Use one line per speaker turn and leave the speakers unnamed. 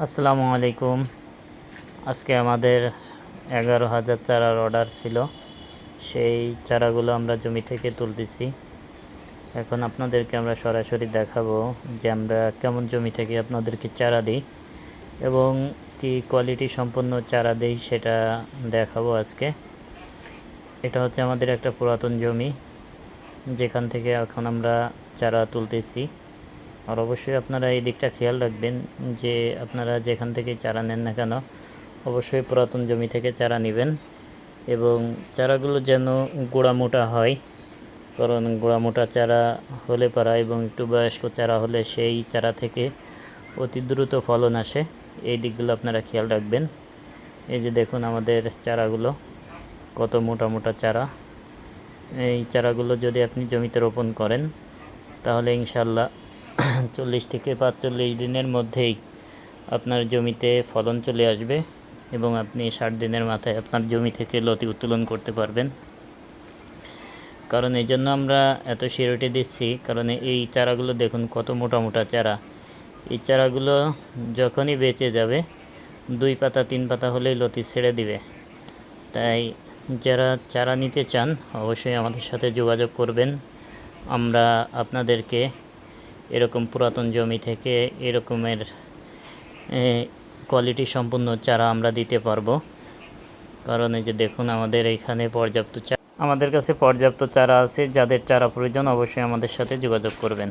আসসালামু আলাইকুম। আজকে আমাদের এগারো হাজার চারার অর্ডার ছিল। সেই চারাগুলো আমরা জমি থেকে তুলতেছি। এখন আপনাদেরকে আমরা সরাসরি দেখাবো যে আমরা কেমন জমি থেকে আপনাদেরকে চারা দিই এবং কি কোয়ালিটি সম্পন্ন চারা দিই সেটা দেখাবো আজকে। এটা হচ্ছে আমাদের একটা পুরাতন জমি, যেখান থেকে এখন আমরা চারা তুলতেছি। আর অবশ্যই আপনারা এই দিকটা খেয়াল রাখবেন যে আপনারা যেখান থেকে চারা নেন না কেন, অবশ্যই পুরাতন জমি থেকে চারা নেবেন এবং চারাগুলো যেন গোড়া মোটা হয়, কারণ গোড়া মোটা চারা হলে পারা এবং একটু বয়স্ক চারা হলে সেই চারা থেকে অতি দ্রুত ফলন আসে, এই দিকগুলো আপনারা খেয়াল রাখবেন। এই যে দেখুন আমাদের চারাগুলো, কত মোটা মোটা চারা। এই চারাগুলো যদি আপনি জমিতে রোপণ করেন, তাহলে ইনশাল্লাহ চল্লিশ থেকে পাঁচচল্লিশ দিনের মধ্যেই আপনার জমিতে ফলন চলে আসবে এবং আপনি ষাট দিনের মাথায় আপনার জমি থেকে লতি উত্তোলন করতে পারবেন। কারণ এই জন্য আমরা এত সিরোটি দিচ্ছি, কারণ এই চারাগুলো দেখুন কত মোটা মোটা চারা। এই চারাগুলো যখনই বেঁচে যাবে, দুই পাতা, তিন পাতা হলেই লতি ছেড়ে দিবে। তাই যারা চারা নিতে চান, অবশ্যই আমাদের সাথে যোগাযোগ করবেন। আমরা আপনাদেরকে এরকম পুরাতন জমি থেকে এরকমের কোয়ালিটি সম্পূর্ণ চারা আমরা দিতে পারব। কারণ এই যে দেখুন আমাদের এখানে পর্যাপ্ত চারা আমাদের কাছে পর্যাপ্ত চারা আছে। যাদের চারা প্রয়োজন অবশ্যই আমাদের সাথে যোগাযোগ করবেন।